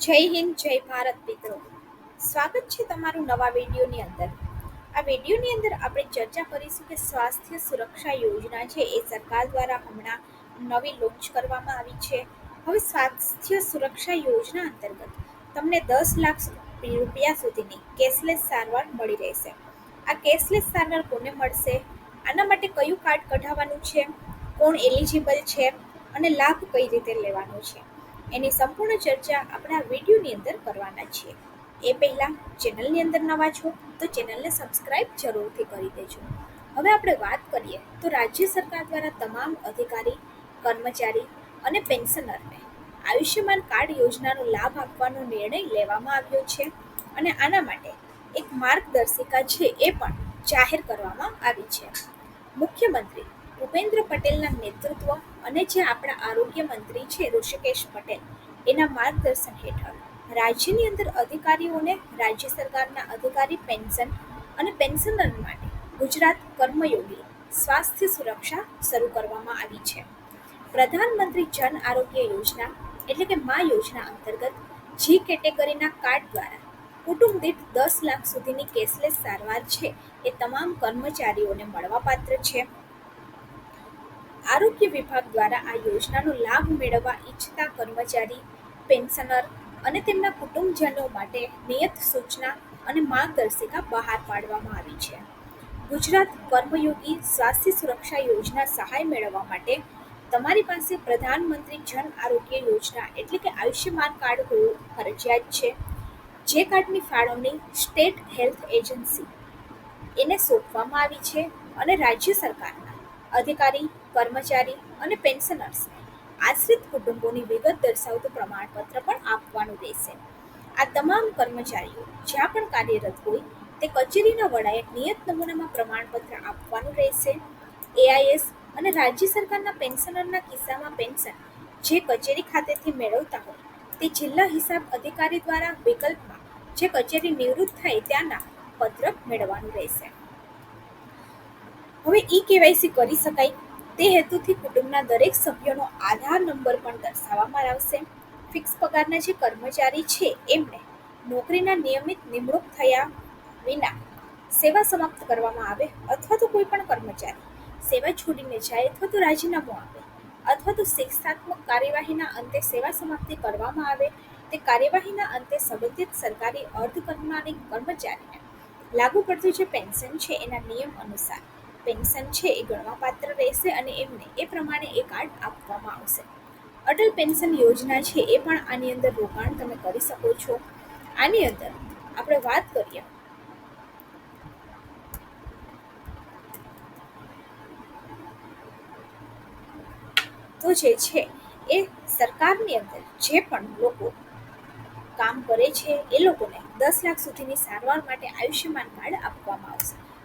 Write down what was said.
જય હિન્દ, જય ભારત મિત્રો. સ્વાગત છે તમારું નવા વિડીયોની અંદર. આ વિડીયોની અંદર આપણે ચર્ચા કરીશું કે સ્વાસ્થ્ય સુરક્ષા યોજના છે એ સરકાર દ્વારા હમણાં નવી લોન્ચ કરવામાં આવી છે. હવે સ્વાસ્થ્ય સુરક્ષા યોજના અંતર્ગત તમને દસ લાખ રૂપિયા સુધીની કેશલેસ સારવાર મળી રહેશે. આ કેશલેસ સારવાર કોને મળશે? આના માટે કયું કાર્ડ કઢાવવાનું છે? કોણ એલિજિબલ છે? અને લાભ કઈ રીતે લેવાનો છે? એની સંપૂર્ણ ચર્ચા આપણા વિડીયોની અંદર કરવાના છીએ. એ પહેલાં ચેનલની અંદર નવા છો તો ચેનલને સબસ્ક્રાઇબ જરૂરથી કરી દેજો. હવે આપણે વાત કરીએ તો રાજ્ય સરકાર દ્વારા તમામ અધિકારી, કર્મચારી અને પેન્શનરને આયુષ્યમાન કાર્ડ યોજનાનો લાભ આપવાનો નિર્ણય લેવામાં આવ્યો છે અને આના માટે એક માર્ગદર્શિકા છે એ પણ જાહેર કરવામાં આવી છે. મુખ્યમંત્રી ભૂપેન્દ્ર પટેલના નેતૃત્વ અને જે આપણા આરોગ્ય મંત્રી છે ઋષિકેશ પટેલ, એના માર્ગદર્શન હેઠળ રાજ્યની અંદર અધિકારીઓને રાજ્ય સરકારના અધિકારી, પેન્શન અને પેન્શનર માટે ગુજરાત કર્મયોગી સ્વાસ્થ્ય સુરક્ષા શરૂ કરવામાં આવી છે. પ્રધાનમંત્રી જન આરોગ્ય યોજના એટલે કે મા યોજના અંતર્ગત જી કેટેગરીના કાર્ડ દ્વારા કુટુંબ દીઠ દસ લાખ સુધીની કેશલેસ સારવાર છે એ તમામ કર્મચારીઓને મળવાપાત્ર છે. આરોગ્ય વિભાગ દ્વારા આ યોજનાનો લાભ મેળવવા ઈચ્છતા કર્મચારી, પેન્શનર અને તેમના કુટુંબજનો માટે નિયત સૂચના અને માર્ગદર્શિકા બહાર પાડવામાં આવી છે. ગુજરાત કર્મયોગી સ્વાસ્થ્ય સુરક્ષા યોજના સહાય મેળવવા માટે તમારી પાસે પ્રધાનમંત્રી જન આરોગ્ય યોજના એટલે કે આયુષ્યમાન કાર્ડ હોવું ફરજિયાત છે. જે કાર્ડની ફાળવણી સ્ટેટ હેલ્થ એજન્સી એને સોંપવામાં આવી છે અને રાજ્ય સરકારના અધિકારી, કર્મચારી અને પેન્શનર્સ આશ્રિત કુટુંબોની વિગત દર્શાવતું પ્રમાણપત્ર પણ આપવાનું રહેશે. આ તમામ કર્મચારીઓ જ્યાં પણ કાર્યરત હોય, તે કચેરીના વડાએ નિયત નમૂનામાં પ્રમાણપત્ર આપવાનું રહેશે. એઆઈએસ અને રાજ્ય સરકારના પેન્શનરના કિસ્સામાં પેન્શન જે કચેરી ખાતેથી મેળવતા હોય, તે જિલ્લા હિસાબ અધિકારી દ્વારા વિકલ્પમાં જે કચેરી નિવૃત્ત થાય, ત્યાંના પત્રક મેળવવાનું રહેશે. હવે ઈ કેવાયસી કરી શકાય. તે હેતુથી કુટુંબના દરેક સભ્યોનો આધાર નંબર પણ દર્શાવવામાં આવશે. ફિક્સ પગારના જે કર્મચારી છે, એમને નોકરીના નિયમિત નિમણૂક થયા વિના સેવા સમાપ્ત કરવામાં આવે અથવા તો કોઈ પણ કર્મચારી સેવા છોડીને જાય અથવા તો રાજીનામું આપે અથવા તો શિક્ષાત્મક કાર્યવાહીના અંતે સેવા સમાપ્તિ કરવામાં આવે, તે કાર્યવાહીના અંતે સંબંધિત સરકારી અર્ધ કરનારી કર્મચારીને લાગુ પડતું જે પેન્શન છે, એના નિયમ અનુસાર પેન્શન છે એ ગણવાપાત્ર રહેશે અને એમને એ પ્રમાણે એ કાર્ડ આપવામાં આવશે. અટલ પેન્શન યોજના છે એ પણ આની અંદર રોકાણ તમે કરી શકો છો. આની અંદર આપણે વાત કરીએ. તો જે છે એ સરકારની અંદર જે પણ લોકો કામ કરે છે એ લોકોને દસ લાખ સુધીની સારવાર માટે આયુષ્યમાન કાર્ડ આપવામાં આવશે.